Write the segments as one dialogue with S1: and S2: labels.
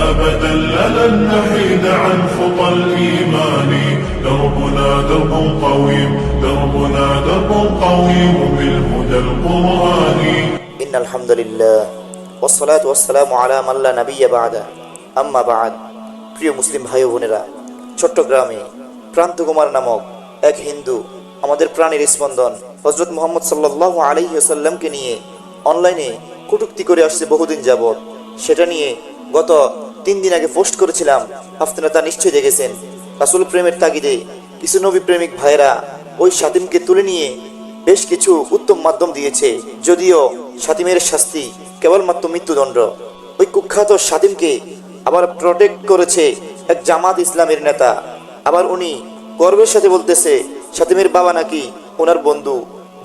S1: أبدا لن نحيد عن خطى الإيمان دربنا درب قويم دربنا درب قويم بالهدى القرآني
S2: إن الحمد لله والصلاة والسلام على من لا نبي بعد আম্মা বাদ প্রিয় মুসলিম ভাই ও বোনেরা চট্টগ্রামে প্রান্তকুমার নামক এক হিন্দু আমাদের প্রাণীর স্পন্দন হজরত মোহাম্মদ সাল্লাহ আলহিহাসাল্লামকে নিয়ে অনলাইনে কটুক্তি করে আসছে বহুদিন যাবৎ সেটা নিয়ে গত তিন দিন আগে পোস্ট করেছিলাম আপনারা তা নিশ্চয়ই দেখেছেন। রাসুল প্রেমের তাগিদে কিছু নবী প্রেমিক ভাইরা ওই সাতিমকে তুলে নিয়ে বেশ কিছু উত্তম মাধ্যম দিয়েছে। যদিও সাতিমের শাস্তি কেবলমাত্র মৃত্যুদণ্ড। ওই কুখ্যাত সাতিমকে আবার প্রটেক্ট করেছে এক জামাত ইসলামের নেতা। আবার উনি গর্বের সাথে বলতেছে সাতিমের বাবা নাকি ওনার বন্ধু।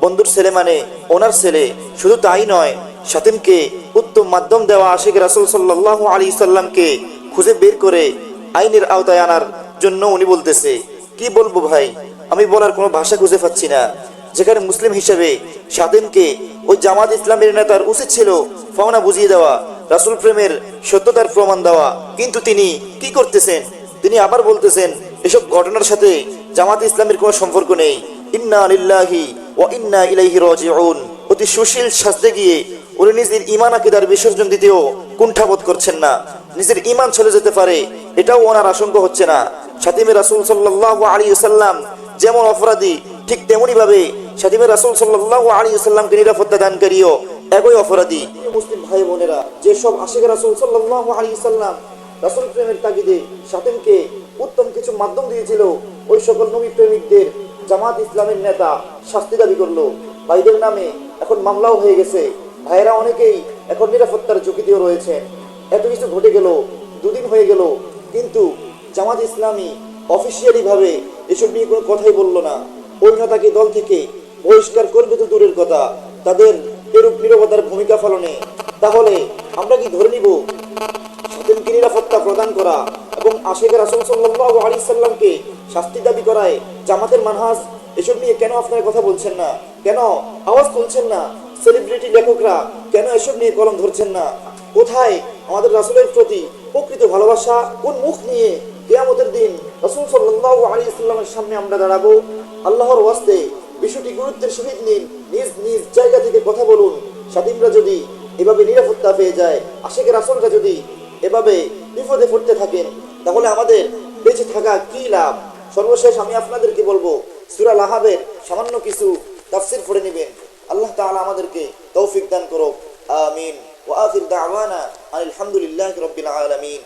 S2: বন্ধুর ছেলে মানে ওনার ছেলে। শুধু তাই নয় সাতিমকে উত্তম মাধ্যম দেওয়া আশেখ রাসুল সাল্লাহ আলী সাল্লামকে খুঁজে বের করে আইনের আওতায় আনার জন্য উনি বলতেছে, কি বলব ভাই? আমি বলার কোনো ভাষা খুঁজে পাচ্ছি না। যেখানে মুসলিম হিসেবে স্বাধীনকে ওই জামাত ইসলামের নেতার উচিত ছিল ফাওনা বুঝিয়ে দেওয়া, রাসুল প্রেমের সত্যতার প্রমাণ দেওয়া। কিন্তু তিনি কি করতেছেন? তিনি আবার বলতেছেন, এসব ঘটনার সাথে জামাত ইসলামের কোনো সম্পর্ক নেই। ইন্না আলিল্লাহি ও ইন্না ইলাইহি রাজিউন। অতি সুশীল শাস্তে গিয়ে উনি নিজের ইমান আকিদার বিসর্জন দিতেও কুণ্ঠাবোধ করছেন না। নিজের ইমান চলে যেতে পারে, এটাও ওনার আশঙ্কা হচ্ছে না। সাতিমে রাসুল সাল্লাহ আলী সাল্লাম যেমন অপরাধী, ঠিক তেমনি ভাবে সাতিমে রাসুল সাল্লাহ আলী সাল্লামকে নিরাপত্তা দানকারীও একই অপরাধী। মুসলিম ভাই বোনেরা, যেসব আশেখ রাসুল সাল্লাহ আলী সাল্লাম রাসুল প্রেমের তাগিদে সাতিমকে উত্তম কিছু মাধ্যম দিয়েছিল, ওই সকল নবী প্রেমিকদের জামাত ইসলামের নেতা শাস্তি দাবি করল। ভাইদের নামে এখন মামলাও হয়ে গেছে। ভাইয়েরা অনেকেই এখন নিরাপত্তার ঝুঁকিতেও রয়েছেন এত কিছু ঘটে গেল, দুদিন হয়ে গেল, কিন্তু জামাত ইসলামী অফিসিয়ালি ভাবে এসব নিয়ে কোনো কথাই বলল না। ওই নেতাকে দল থেকে বহিষ্কার করবে তো দূরের কথা? তাদের এরূপ নিরবতার ভূমিকা পালনে। তাহলে আমরা কি ধরে নিব? স্বাধীনকে নিরাপত্তা প্রদান করা এবং আশেখ রাসুল সাল্লাহ আলী সাল্লামকে শাস্তি দাবি করায় জামাতের মানহাজ, এসব নিয়ে কেন আপনারা কথা বলছেন না? কেন আওয়াজ তুলছেন না? সেলিব্রিটি লেখকরা কেন এসব নিয়ে কলম ধরছেন না? কোথায় আমাদের রাসুলের প্রতি প্রকৃত ভালোবাসা? কোন মুখ নিয়ে কেয়ামতের দিন রাসুল সাল্লাহ আলী ইসলামের সামনে আমরা দাঁড়াবো? আল্লাহর ওয়াস্তে বিষয়টি গুরুত্বের সহিত নিন। নিজ নিজ জায়গা থেকে কথা বলুন। স্বাধীনরা যদি এভাবে নিরাপত্তা পেয়ে যায় আশেখ রাসুলরা যদি এভাবে বিপদে পড়তে থাকেন, তাহলে আমাদের বেঁচে থাকা কি লাভ? সর্বশেষ আমি আপনাদেরকে বলব, সুরা লাহাবের সামান্য কিছু তাফসির পড়ে নেবেন। আল্লাহ তাআলা আমাদেরকে তৌফিক দান করো আমিন ওয়া আখির দাওয়ানা আলহামদুলিল্লাহি রাব্বিল আলামিন